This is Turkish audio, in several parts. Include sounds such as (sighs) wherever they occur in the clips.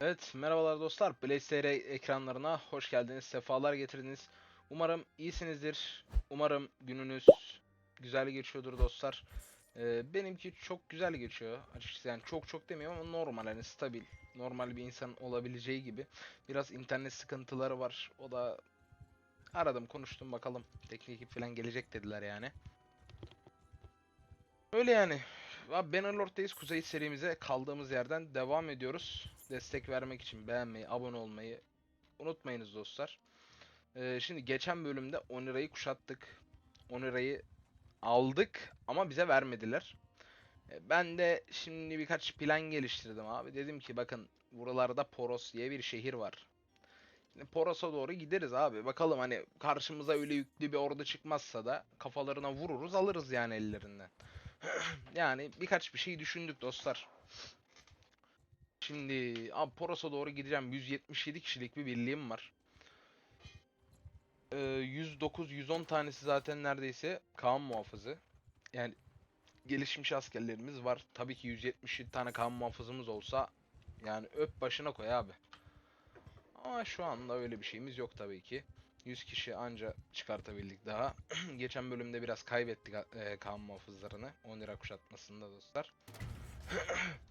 Evet, merhabalar dostlar. BlazeTR ekranlarına hoş geldiniz, sefalar getirdiniz. Umarım iyisinizdir. Umarım gününüz güzel geçiyordur dostlar. Ee, benimki çok güzel geçiyor açıkçası. Yani çok çok demiyorum ama normal, hani stabil. Normal bir insan olabileceği gibi. Biraz internet sıkıntıları var. O da aradım, konuştum bakalım. Teknik ekip falan gelecek dediler yani. Öyle yani. Abi Bannerlord'dayız. Kuzey serimize kaldığımız yerden devam ediyoruz. Destek vermek için beğenmeyi, abone olmayı unutmayınız dostlar. Ee, şimdi geçen bölümde Onira'yı kuşattık. Onira'yı aldık ama bize vermediler. Ee, ben de şimdi birkaç plan geliştirdim abi. Dedim ki bakın buralarda Poros diye bir şehir var. Şimdi Poros'a doğru gideriz abi. Bakalım hani karşımıza öyle yüklü bir ordu çıkmazsa da kafalarına vururuz alırız yani ellerinden. (clears throat) yani birkaç bir şey düşündük dostlar. Şimdi abi Poros'a doğru gideceğim. 177 kişilik bir birliğim var. Ee, 109-110 tanesi zaten neredeyse Kaan muhafızı. Yani gelişmiş askerlerimiz var. Tabii ki 177 tane Kaan muhafızımız olsa yani öp başına koy abi. Ama şu anda öyle bir şeyimiz yok tabii ki. 100 kişi anca çıkartabildik daha. (clears throat) Geçen bölümde biraz kaybettik e, Kaan muhafızlarını. 10 lira kuşatmasında dostlar. (clears throat)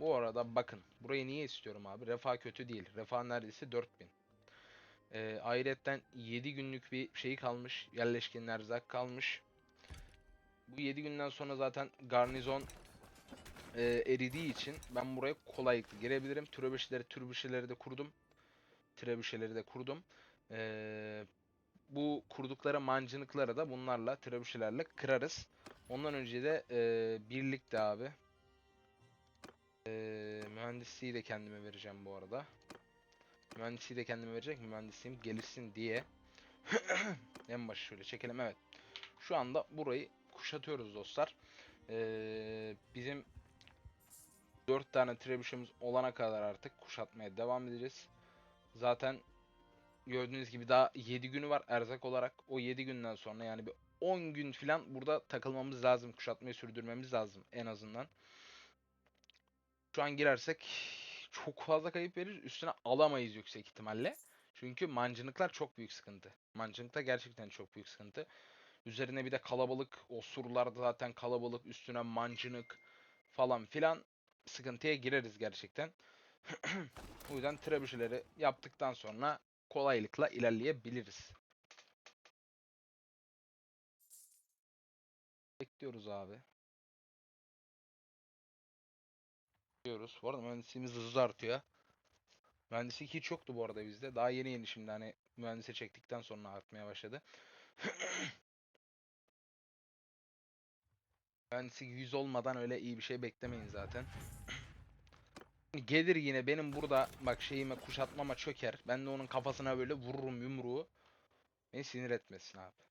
Bu arada bakın. Burayı niye istiyorum abi? Refah kötü değil. Refah neredeyse 4000. Ee, ayrıyetten 7 günlük bir şey kalmış. Yerleşkin erzak kalmış. Bu 7 günden sonra zaten garnizon e, eridiği için ben buraya kolaylıkla girebilirim. Türebeşleri, türbüşeleri de kurdum. Trebüşeleri de kurdum. Ee, bu kurdukları mancınıkları da bunlarla, trebüşelerle kırarız. Ondan önce de e, birlikte abi mühendisliği de kendime vereceğim bu arada. Mühendisliği de kendime verecek. Mühendisliğim gelişsin diye. (clears throat) en başı şöyle çekelim. Evet. Şu anda burayı kuşatıyoruz dostlar. Ee, bizim 4 tane trebüşümüz olana kadar artık kuşatmaya devam edeceğiz. Zaten gördüğünüz gibi daha 7 günü var erzak olarak. O 7 günden sonra yani bir 10 gün falan burada takılmamız lazım. Kuşatmayı sürdürmemiz lazım en azından. Şu an girersek çok fazla kayıp verir. Üstüne alamayız yüksek ihtimalle. Çünkü mancınıklar çok büyük sıkıntı. Mancınıkta gerçekten çok büyük sıkıntı. Üzerine bir de kalabalık. Osurlar da zaten kalabalık. Üstüne mancınık falan filan sıkıntıya gireriz gerçekten. (clears throat) o yüzden trebüşeleri yaptıktan sonra kolaylıkla ilerleyebiliriz. Bekliyoruz abi. Bekliyoruz. Bu arada mühendisliğimiz hızlı artıyor. Mühendislik hiç yoktu bu arada bizde. Daha yeni yeni şimdi hani mühendise çektikten sonra artmaya başladı. (clears throat) Mühendislik 100 olmadan öyle iyi bir şey beklemeyin zaten. (clears throat) Gelir yine benim burada bak şeyime kuşatmama çöker. Ben de onun kafasına böyle vururum yumruğu. Beni sinir etmesin abi.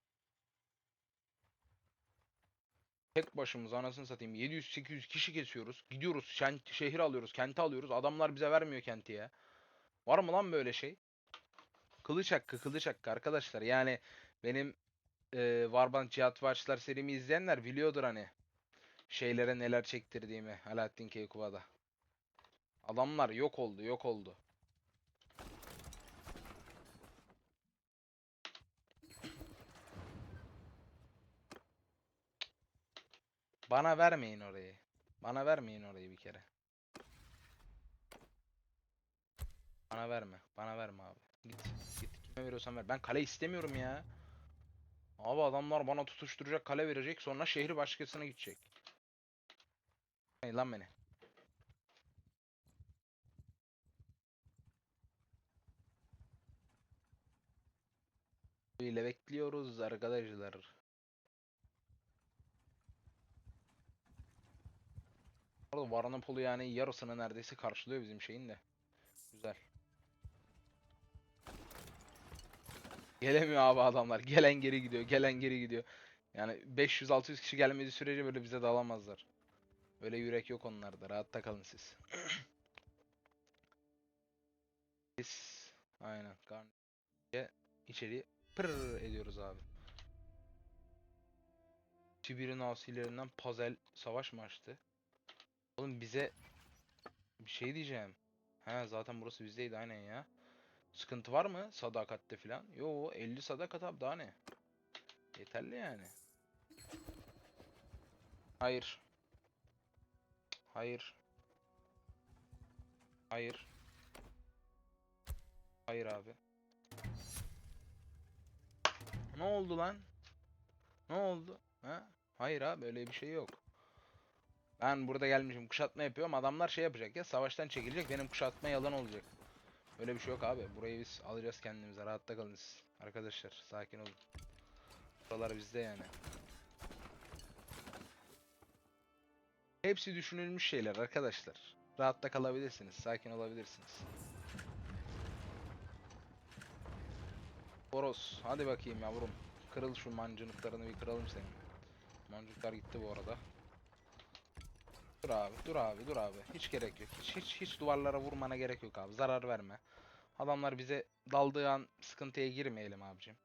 Tek başımıza anasını satayım 700-800 kişi kesiyoruz. Gidiyoruz şen, şehir alıyoruz, kenti alıyoruz. Adamlar bize vermiyor kenti ya. Var mı lan böyle şey? Kılıç hakkı, kılıç hakkı arkadaşlar. Yani benim e, Warband Cihat Watch'lar serimi izleyenler biliyordur hani. Şeylere neler çektirdiğimi Alaaddin Keykuva'da. Adamlar yok oldu, yok oldu. Bana vermeyin orayı. Bana vermeyin orayı bir kere. Bana verme. Bana verme abi. Git. Git. Kime veriyorsan ver. Ben kale istemiyorum ya. Abi adamlar bana tutuşturacak kale verecek sonra şehri başkasına gidecek. Hey lan beni. Böyle bekliyoruz arkadaşlar. Orada Varnapolu yani yarısını neredeyse karşılıyor bizim şeyin de. Güzel. Gelemiyor abi adamlar. Gelen geri gidiyor. Gelen geri gidiyor. Yani 500-600 kişi gelmediği sürece böyle bize dalamazlar. Öyle yürek yok onlarda. Rahatta kalın siz. (clears throat) Biz aynen. Garniye içeri pır ediyoruz abi. Sibir'in asilerinden Pazel savaş mı açtı? Oğlum bize bir şey diyeceğim. He zaten burası bizdeydi aynen ya. Sıkıntı var mı sadakatte filan? Yo 50 sadakat abi daha ne? Yeterli yani. Hayır. Hayır. Hayır. Hayır abi. Ne oldu lan? Ne oldu? Ha? Hayır abi öyle bir şey yok. Ben burada gelmişim kuşatma yapıyorum. Adamlar şey yapacak ya savaştan çekilecek. Benim kuşatma yalan olacak. Öyle bir şey yok abi. Burayı biz alacağız kendimize. Rahatta kalın siz. Arkadaşlar sakin olun. Buralar bizde yani. Hepsi düşünülmüş şeyler arkadaşlar. Rahatta kalabilirsiniz. Sakin olabilirsiniz. Boros hadi bakayım yavrum. Kırıl şu mancınıklarını bir kıralım senin. Mancınıklar gitti bu arada. Dur abi, dur abi, dur abi. Hiç gerek yok. Hiç hiç hiç duvarlara vurmana gerek yok abi. Zarar verme. Adamlar bize daldığı an sıkıntıya girmeyelim abicim.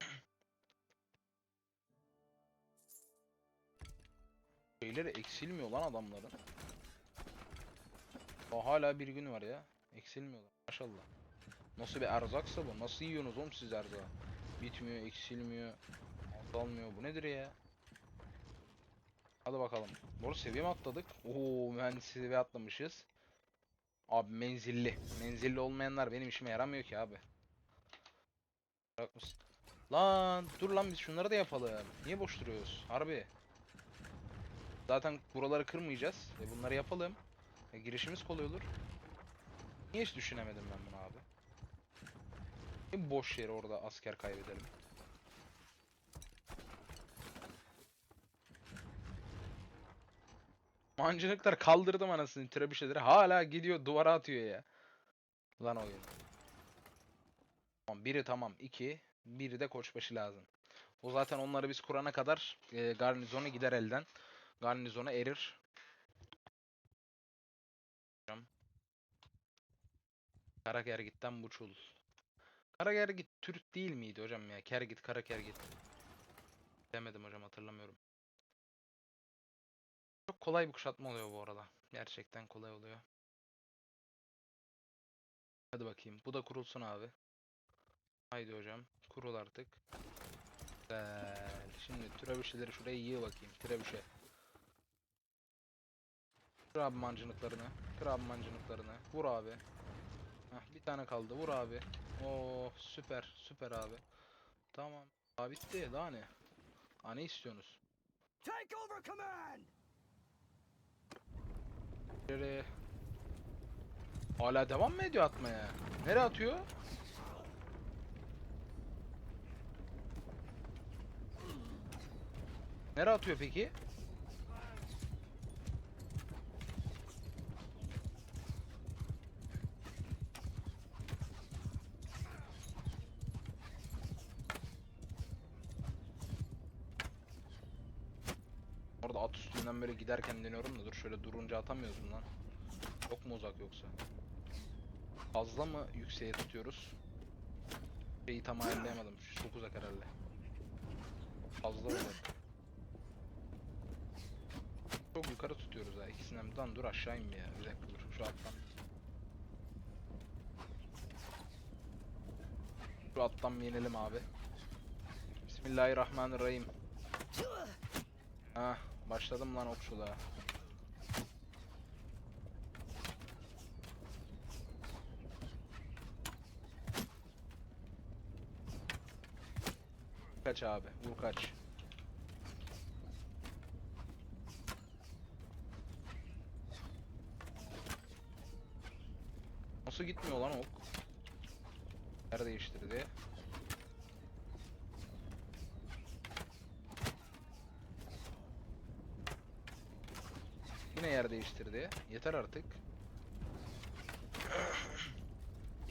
(clears throat) Şeyleri eksilmiyor lan adamların. Aa, hala bir gün var ya. Eksilmiyorlar. Maşallah. Nasıl bir erzaksa bu? Nasıl yiyorsunuz oğlum siz erzağı? Bitmiyor, eksilmiyor, azalmıyor. Bu nedir ya? Hadi bakalım. Doğru seviye atladık? Oo mühendis atlamışız. Abi menzilli. Menzilli olmayanlar benim işime yaramıyor ki abi. Lan dur lan biz şunları da yapalım. Niye boş duruyoruz? Harbi. Zaten buraları kırmayacağız. E bunları yapalım. E, girişimiz kolay olur. Niye hiç düşünemedim ben bunu abi? Niye boş yere orada asker kaybedelim? Mancınıklar kaldırdım anasını trebüşeleri. Hala gidiyor duvara atıyor ya. Lan oyun. Tamam biri tamam iki. Biri de koçbaşı lazım. O zaten onları biz kurana kadar e, garnizona gider elden. Garnizona erir. Hocam. Karagergit'ten Buçul. Karagergit Türk değil miydi hocam ya? Kergit, Karakergit. Demedim hocam hatırlamıyorum. Çok kolay bir kuşatma oluyor bu arada. Gerçekten kolay oluyor. Hadi bakayım. Bu da kurulsun abi. Haydi hocam. Kurul artık. Güzel. Şimdi türevüşeleri şuraya yığ bakayım. Türevüşe. Kır abi mancınıklarını. Kır abi mancınıklarını. Vur abi. Heh, bir tane kaldı. Vur abi. Oo süper. Süper abi. Tamam. Abi bitti. Daha ne? Daha ne istiyorsunuz? Take over command! Nereye? Hala devam mı ediyor atmaya? Nereye atıyor? Nereye atıyor peki? Orada at üstünden böyle giderken deniyorum da dur şöyle durunca atamıyoruz mu lan? Çok mu uzak yoksa? Fazla mı yükseğe tutuyoruz? Şeyi tam ayarlayamadım. Çok uzak herhalde. Fazla uzak. Çok yukarı tutuyoruz ha ikisinden. bir. Lan dur aşağı in ya. Bir dakika dur. Şu alttan. Şu alttan bir abi. Bismillahirrahmanirrahim. Ha, başladım lan okçuluğa. Kaç abi, vur kaç. Nasıl gitmiyor lan ok? Yer değiştirdi. Yine yer değiştirdi. Yeter artık.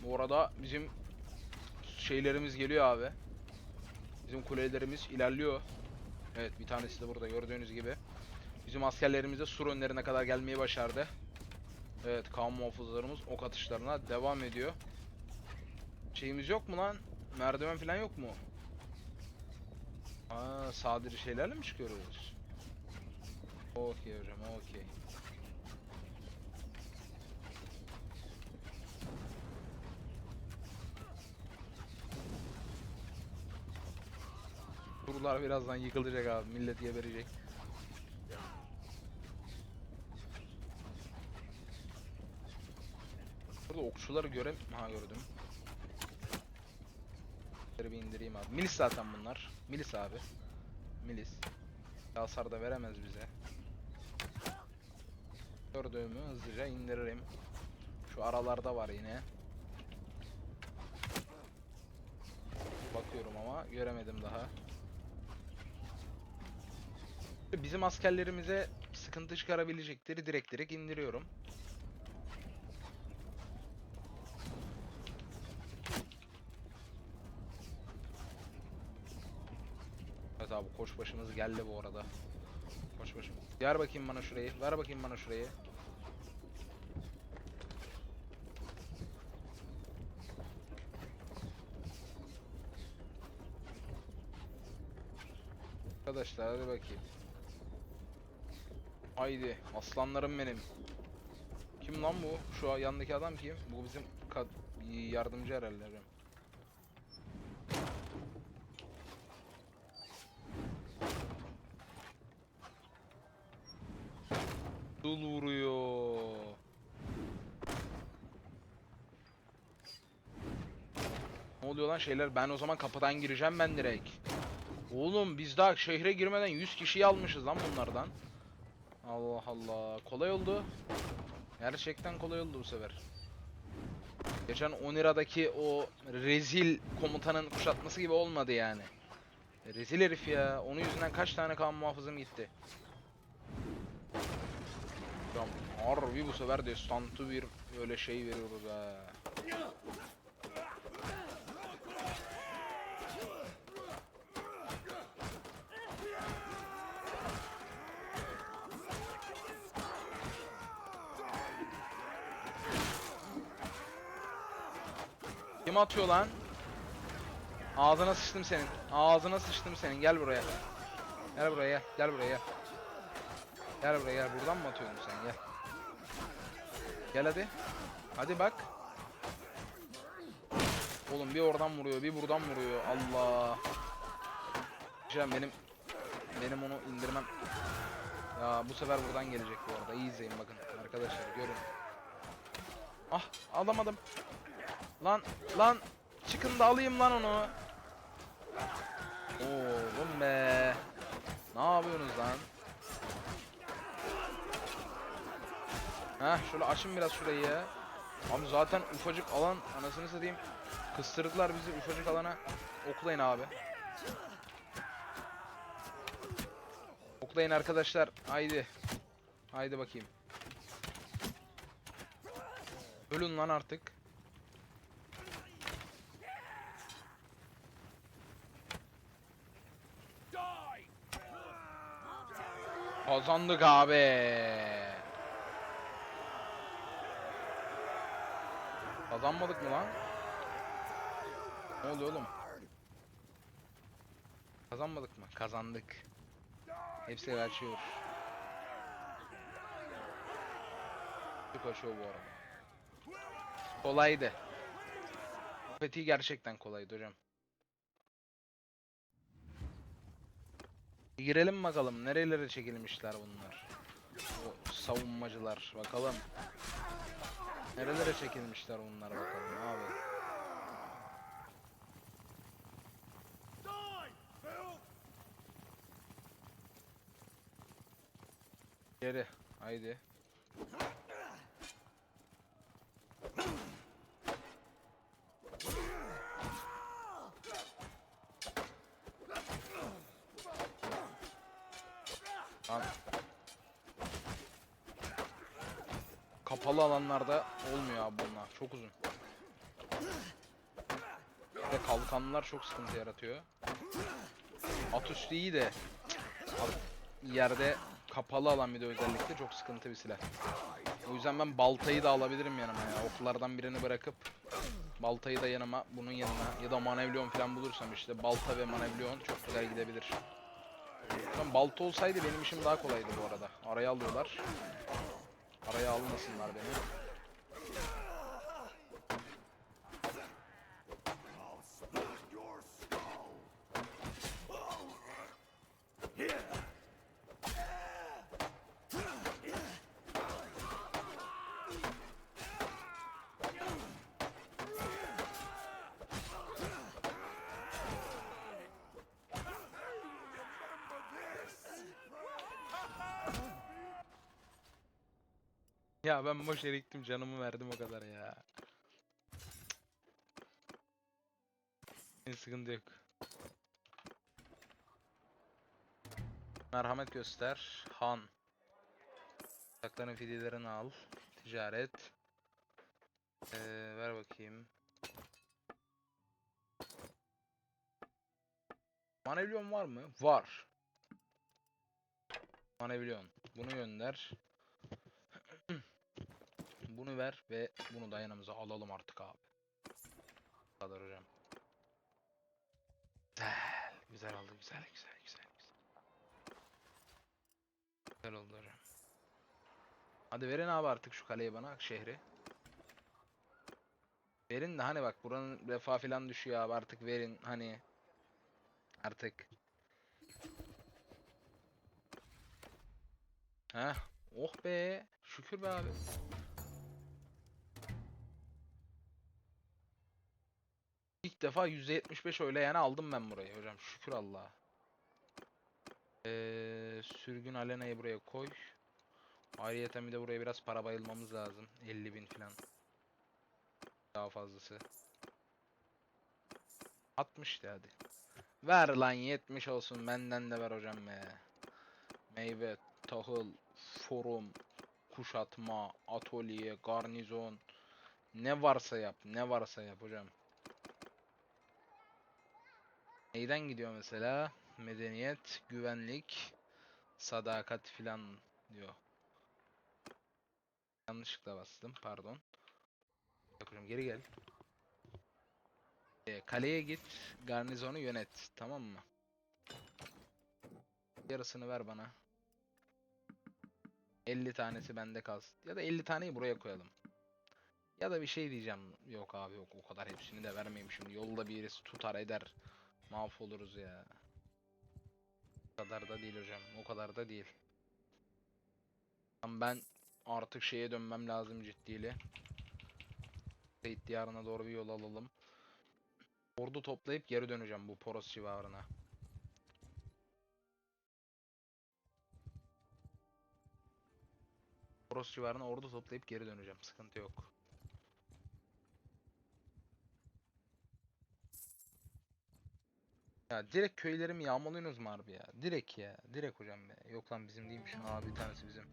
Bu arada bizim şeylerimiz geliyor abi. Bizim kulelerimiz ilerliyor. Evet bir tanesi de burada gördüğünüz gibi. Bizim askerlerimiz de sur önlerine kadar gelmeyi başardı. Evet kan muhafızlarımız ok atışlarına devam ediyor. Şeyimiz yok mu lan? Merdiven falan yok mu? Aa sadiri şeylerle mi çıkıyoruz? Okey hocam okey. Surlar birazdan yıkılacak abi. Millet geberecek. Burada okçuları görem... Ha gördüm. Bir indireyim abi. Milis zaten bunlar. Milis abi. Milis. Hasar da veremez bize. Gördüğümü hızlıca indiririm. Şu aralarda var yine. Bakıyorum ama göremedim daha. Bizim askerlerimize sıkıntı çıkarabilecekleri direkt direkt indiriyorum. Evet abi koçbaşımız geldi bu arada. Koçbaşım. Ver bakayım bana şurayı. Ver bakayım bana şurayı. Arkadaşlar hadi bakayım. Haydi aslanlarım benim. Kim lan bu? Şu yandaki adam kim? Bu bizim yardımcı herhalde. Dul vuruyor. Ne oluyor lan şeyler? Ben o zaman kapıdan gireceğim ben direkt. Oğlum biz daha şehre girmeden 100 kişiyi almışız lan bunlardan. Allah Allah. Kolay oldu. Gerçekten kolay oldu bu sefer. Geçen Onira'daki o rezil komutanın kuşatması gibi olmadı yani. Rezil herif ya. Onun yüzünden kaç tane kan muhafızım gitti. Ya harbi bu sefer destantı bir öyle şey veriyoruz ha. Kim atıyor lan? Ağzına sıçtım senin. Ağzına sıçtım senin. Gel buraya. Gel buraya gel. Buraya gel. Buraya gel. Buradan mı atıyorsun sen? Gel. Gel hadi. Hadi bak. Oğlum bir oradan vuruyor, bir buradan vuruyor. Allah. Hocam benim benim onu indirmem. Ya bu sefer buradan gelecek bu arada. İyi izleyin bakın arkadaşlar görün. Ah alamadım. Lan lan çıkın da alayım lan onu. Oğlum be. Ne yapıyorsunuz lan? Heh şöyle açın biraz şurayı. Abi zaten ufacık alan anasını satayım. Kıstırdılar bizi ufacık alana. Oklayın abi. Oklayın arkadaşlar. Haydi. Haydi bakayım. Ölün lan artık. Kazandık abi. Kazanmadık mı lan? Ne oluyor oğlum? Kazanmadık mı? Kazandık. Hepsi kaçıyor. Hepsi kaçıyor bu arada. Kolaydı. Fethi gerçekten kolaydı hocam. Girelim bakalım nerelere çekilmişler bunlar. O savunmacılar bakalım. Nerelere çekilmişler bunlar bakalım abi. Geri haydi. Lan. Kapalı alanlarda olmuyor abi bunlar. Çok uzun. Ve kalkanlar çok sıkıntı yaratıyor. At üstü iyi de yerde kapalı alan bir de özellikle çok sıkıntı bir silah. O yüzden ben baltayı da alabilirim yanıma ya. Oklardan birini bırakıp baltayı da yanıma bunun yanına ya da manevlion falan bulursam işte balta ve manevlion çok güzel gidebilir. Lan balta olsaydı benim işim daha kolaydı bu arada. Araya alıyorlar. Araya almasınlar beni. Ya ben boş yere gittim canımı verdim o kadar ya. Hiç sıkıntı yok. Merhamet göster. Han. Sakların fidyelerini al. Ticaret. Ee, ver bakayım. Manevyon var mı? Var. Manevyon. Bunu gönder. Bunu ver ve bunu da yanımıza alalım artık abi. Kadar hocam. Güzel. Güzel oldu. Güzel, güzel, güzel, güzel. Güzel oldu hocam. Hadi verin abi artık şu kaleyi bana, şehri. Verin de hani bak buranın refah filan düşüyor abi artık verin hani. Artık. Heh. Oh be. Şükür be abi. Defa %75 öyle yani aldım ben burayı hocam. Şükür Allah'a. Ee, sürgün Alena'yı buraya koy. Ayrıyeten bir de buraya biraz para bayılmamız lazım. 50 bin falan. Daha fazlası. 60 de hadi. Ver lan 70 olsun benden de ver hocam be. Meyve, tahıl, forum, kuşatma, atölye, garnizon. Ne varsa yap, ne varsa yap hocam. Neyden gidiyor mesela? Medeniyet, güvenlik, sadakat filan diyor. Yanlışlıkla bastım, pardon. Hocam geri gel. Ee, kaleye git, garnizonu yönet, tamam mı? Yarısını ver bana. 50 tanesi bende kalsın. Ya da 50 taneyi buraya koyalım. Ya da bir şey diyeceğim. Yok abi yok o kadar hepsini de vermeyeyim şimdi. Yolda birisi tutar eder. Mahvoluruz ya. O kadar da değil hocam. O kadar da değil. Ben artık şeye dönmem lazım ciddiyle. Seyit diyarına doğru bir yol alalım. Ordu toplayıp geri döneceğim bu Poros civarına. Poros civarına ordu toplayıp geri döneceğim. Sıkıntı yok. Ya direkt köylerimi yağmalıyorsunuz mu harbi ya? Direkt ya. Direkt hocam be. Yok lan bizim değilmiş. Aa bir tanesi bizim.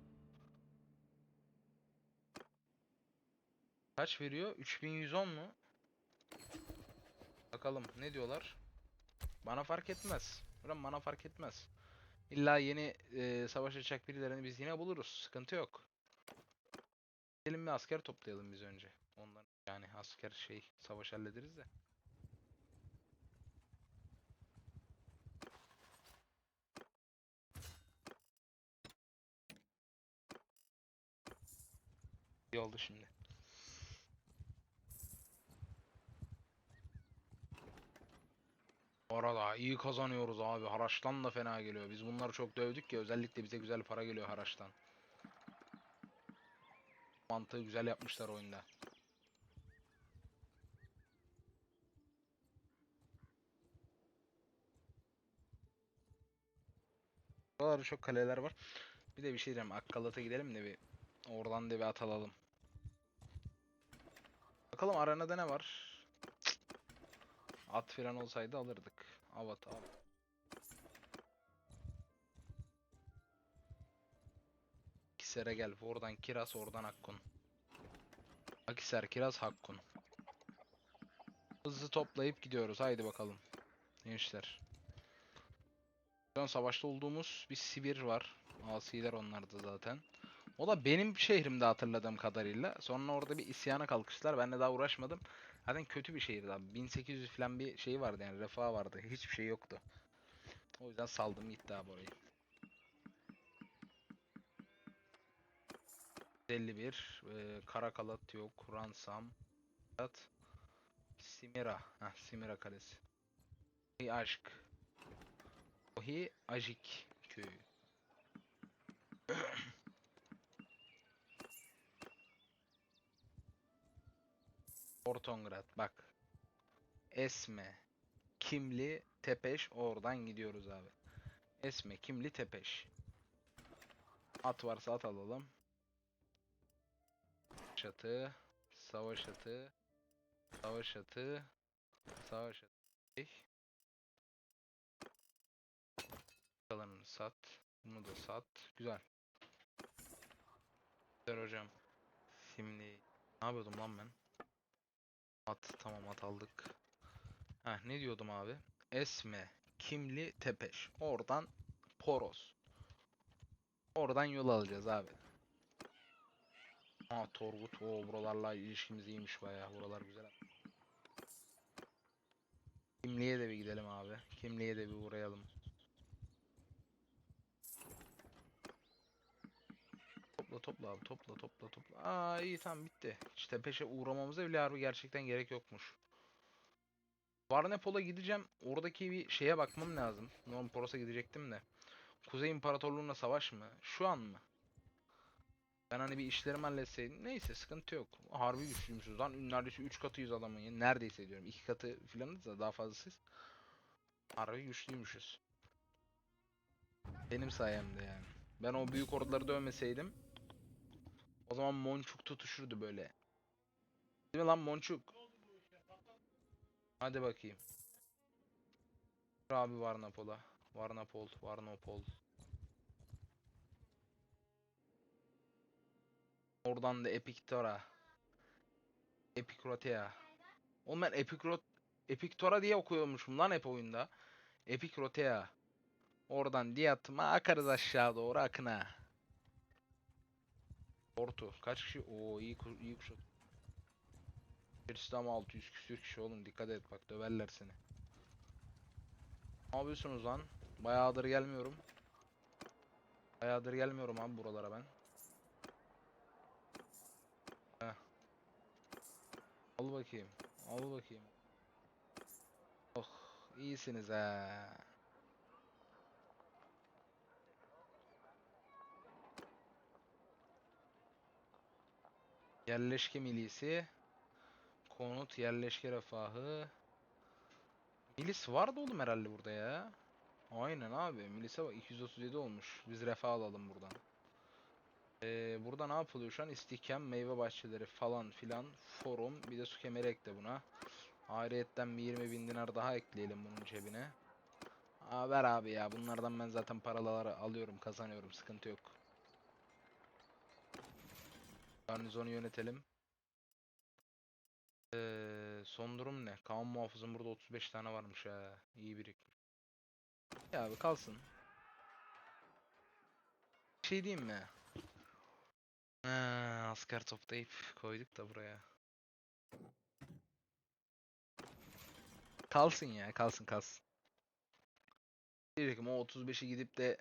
Kaç veriyor? 3110 mu? Bakalım ne diyorlar? Bana fark etmez. Hocam bana fark etmez. İlla yeni e, savaş açacak birilerini biz yine buluruz. Sıkıntı yok. Gidelim bir asker toplayalım biz önce. Ondan yani asker şey savaş hallederiz de. İyi oldu şimdi. Bu arada iyi kazanıyoruz abi. Haraçtan da fena geliyor. Biz bunları çok dövdük ya. Özellikle bize güzel para geliyor haraçtan. Mantığı güzel yapmışlar oyunda. Buralarda çok kaleler var. Bir de bir şey diyeceğim. Akkalat'a gidelim de bir oradan da bir at alalım. Bakalım arenada ne var? At falan olsaydı alırdık. Avat av. Akisar'a gel. Oradan Kiraz, oradan Hakkun. Akisar, Kiraz, Hakkun. Hızlı toplayıp gidiyoruz. Haydi bakalım. Gençler. Şu an savaşta olduğumuz bir Sibir var. Asiler onlar da zaten. O da benim şehrimde hatırladığım kadarıyla. Sonra orada bir isyana kalkıştılar. Ben de daha uğraşmadım. Zaten kötü bir şehirdi abi. 1800 falan bir şey vardı yani refah vardı. Hiçbir şey yoktu. O yüzden saldım gitti abi orayı. 51 e, Karakalat yok. Ransam. Simira. Heh, Simira Kalesi. Ohi Aşk. Ohi Ajik köyü. (clears throat) Ortongrad bak. Esme, Kimli, Tepeş oradan gidiyoruz abi. Esme, Kimli, Tepeş. At varsa at alalım. atı, savaş atı, savaş atı, savaş atı. Kalanını sat. Bunu da sat. Güzel. Güzel hocam. Şimdi ne yapıyordum lan ben? At tamam at aldık. Heh, ne diyordum abi? Esme, Kimli, Tepeş. Oradan Poros. Oradan yol alacağız abi. Aa Torgut. O buralarla ilişkimiz iyiymiş bayağı. Buralar güzel. Kimliğe de bir gidelim abi. Kimliğe de bir uğrayalım. Topla topla abi topla topla topla. Aa iyi tamam bitti. İşte peşe uğramamıza bile harbi gerçekten gerek yokmuş. Varnepol'a gideceğim. Oradaki bir şeye bakmam lazım. Norm Poros'a gidecektim de. Kuzey İmparatorluğu'na savaş mı? Şu an mı? Ben hani bir işlerimi halletseydim. Neyse sıkıntı yok. Harbi güçlüymüşüz lan. Neredeyse 3 katıyız adamın ya. Neredeyse diyorum. 2 katı filanız da daha fazlasıyız. Harbi güçlüymüşüz. Benim sayemde yani. Ben o büyük orduları dövmeseydim o zaman Monçuk tutuşurdu böyle. Değil mi lan Monçuk? Hadi bakayım. Abi Varnapol'a. Varnapol, Varnopol. Oradan da Epiktora. Epikrotea. Oğlum ben Epikrot Epiktora diye okuyormuşum lan hep oyunda. Epikrotea. Oradan Diatma akarız aşağı doğru akına. Porto. Kaç kişi? Oo iyi ku- iyi kuşat. Ama 600 küsür kişi oğlum dikkat et bak döverler seni. Ne yapıyorsunuz lan? Bayağıdır gelmiyorum. Bayağıdır gelmiyorum abi buralara ben. Heh. Al bakayım. Al bakayım. Oh iyisiniz ha. Yerleşke milisi. Konut yerleşke refahı. Milis vardı oğlum herhalde burada ya. Aynen abi. Milise bak 237 olmuş. Biz refah alalım buradan. Ee, burada ne yapılıyor şu an? İstihkam, meyve bahçeleri falan filan. Forum. Bir de su kemeri ekle buna. Ayrıyetten bir 20 bin dinar daha ekleyelim bunun cebine. Aa, ver abi ya. Bunlardan ben zaten paraları alıyorum, kazanıyorum. Sıkıntı yok. Garnizonu yönetelim. Ee, son durum ne? Kaan muhafızın burada 35 tane varmış ha. İyi birikmiş. Ya abi kalsın. Bir şey diyeyim mi? Ha, asker toplayıp koyduk da buraya. Kalsın ya, kalsın kalsın. Diyecektim o 35'i gidip de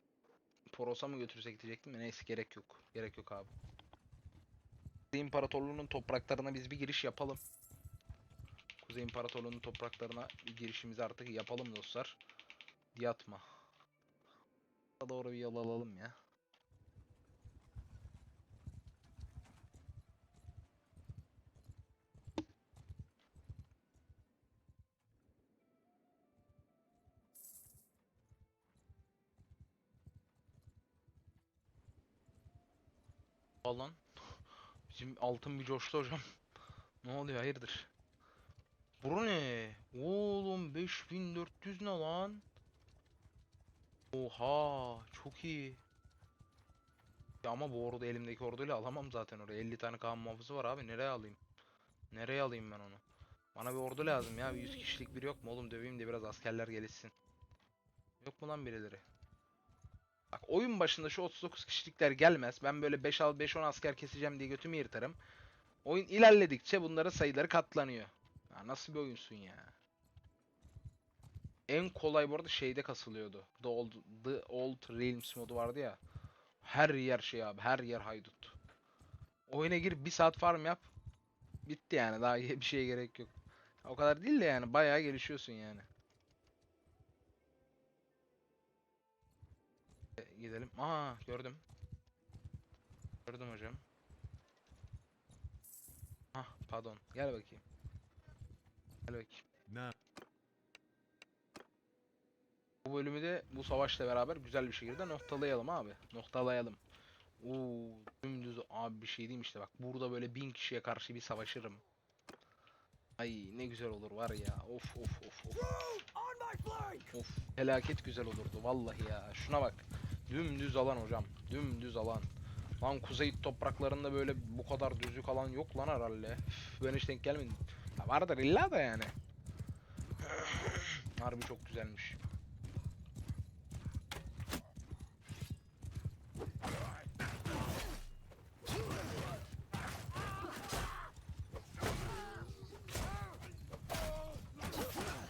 Poros'a mı götürsek diyecektim de neyse gerek yok. Gerek yok abi. Kuzey İmparatorluğu'nun topraklarına biz bir giriş yapalım. Kuzey İmparatorluğu'nun topraklarına bir girişimizi artık yapalım dostlar. Yatma. Doğru bir yol alalım ya. Falan. Bizim altın bir coştu hocam. (laughs) ne oluyor hayırdır? Bura ne? Oğlum 5400 ne lan? Oha çok iyi. Ya ama bu ordu elimdeki orduyla alamam zaten oraya. 50 tane kan muhafızı var abi nereye alayım? Nereye alayım ben onu? Bana bir ordu lazım ya. Bir 100 kişilik biri yok mu oğlum döveyim de biraz askerler gelişsin. Yok mu lan birileri? Bak oyun başında şu 39 kişilikler gelmez. Ben böyle 5 al 5 10 asker keseceğim diye götümü yırtarım. Oyun ilerledikçe bunların sayıları katlanıyor. Ya nasıl bir oyunsun ya? En kolay bu arada şeyde kasılıyordu. The Old, The Old Realms modu vardı ya. Her yer şey abi, her yer haydut. Oyuna gir bir saat farm yap. Bitti yani daha (laughs) bir şeye gerek yok. O kadar değil de yani bayağı gelişiyorsun yani. Gidelim. Aa gördüm. Gördüm hocam. Hah pardon. Gel bakayım. Gel bakayım. Ne? Bu bölümü de bu savaşla beraber güzel bir şekilde noktalayalım abi. Noktalayalım. Oo, dümdüz abi bir şey diyeyim işte bak burada böyle bin kişiye karşı bir savaşırım. Ay ne güzel olur var ya. Of of of of. Of felaket güzel olurdu vallahi ya. Şuna bak. Dümdüz alan hocam. Dümdüz alan. Lan kuzey topraklarında böyle bu kadar düzlük alan yok lan herhalde. Üf, ben hiç denk gelmedim. Ya vardır illa da yani. (sighs) Harbi çok güzelmiş.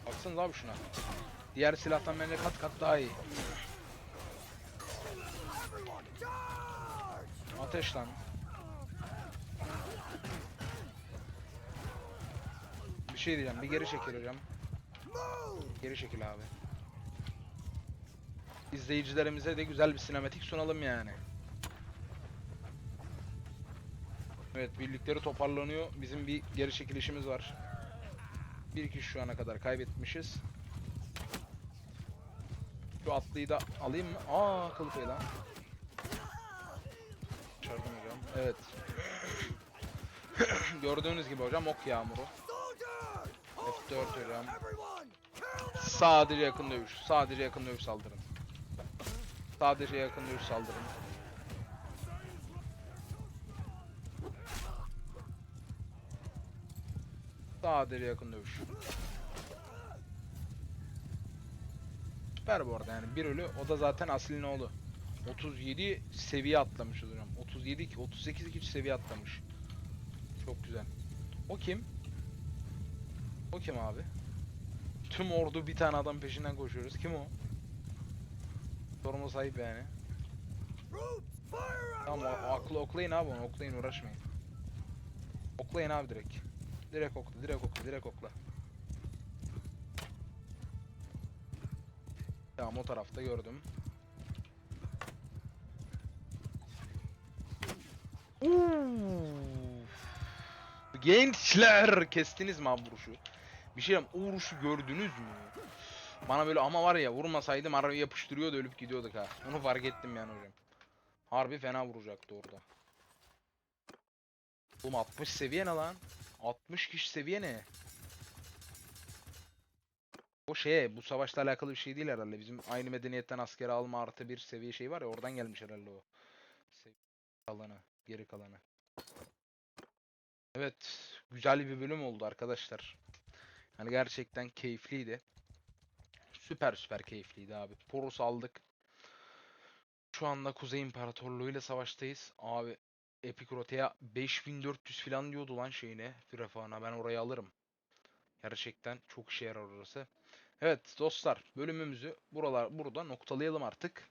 Baksanıza abi şuna. Diğer silahtan bence kat kat daha iyi. Ateş lan. Bir şey diyeceğim. Bir geri çekil hocam. Geri çekil abi. İzleyicilerimize de güzel bir sinematik sunalım yani. Evet birlikleri toparlanıyor. Bizim bir geri çekilişimiz var. Bir kişi şu ana kadar kaybetmişiz. Şu atlıyı da alayım mı? Aa kılıf lan. Evet. (clears throat) Gördüğünüz gibi hocam ok yağmuru. Soldier! F4 hocam. Sadece yakın dövüş. Sadece yakın dövüş saldırın. Sadece yakın dövüş saldırın. Sadece yakın dövüş. Süper bu arada yani bir ölü o da zaten aslin oğlu. 37 seviye atlamış hocam. 37 ki 38 2 seviye atlamış. Çok güzel. O kim? O kim abi? Tüm ordu bir tane adam peşinden koşuyoruz. Kim o? Soruma sahip yani. Tamam aklı oklayın abi onu oklayın uğraşmayın. Oklayın abi direkt. Direkt okla, direkt okla, direkt okla. Tamam o tarafta gördüm. Gençler kestiniz mi abi vuruşu? Bir şey o vuruşu gördünüz mü? Bana böyle ama var ya vurmasaydım arabayı yapıştırıyordu ölüp gidiyorduk ha. Onu fark ettim yani hocam. Harbi fena vuracaktı orada. Oğlum 60 seviye ne lan? 60 kişi seviye ne? O şey bu savaşla alakalı bir şey değil herhalde. Bizim aynı medeniyetten asker alma artı bir seviye şey var ya oradan gelmiş herhalde o. Seviye kalanı, geri kalanı. Evet, güzel bir bölüm oldu arkadaşlar. Yani gerçekten keyifliydi. Süper süper keyifliydi abi. Porus aldık. Şu anda Kuzey İmparatorluğu ile savaştayız. Abi Epic Rote'ya 5400 falan diyordu lan şeyine. Refahına ben orayı alırım. Gerçekten çok işe yarar orası. Evet dostlar bölümümüzü buralar burada noktalayalım artık.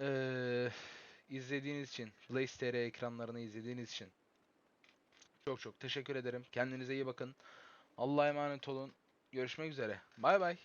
Ee, izlediğiniz için Blaze ekranlarını izlediğiniz için çok çok teşekkür ederim. Kendinize iyi bakın. Allah'a emanet olun. Görüşmek üzere. Bay bay.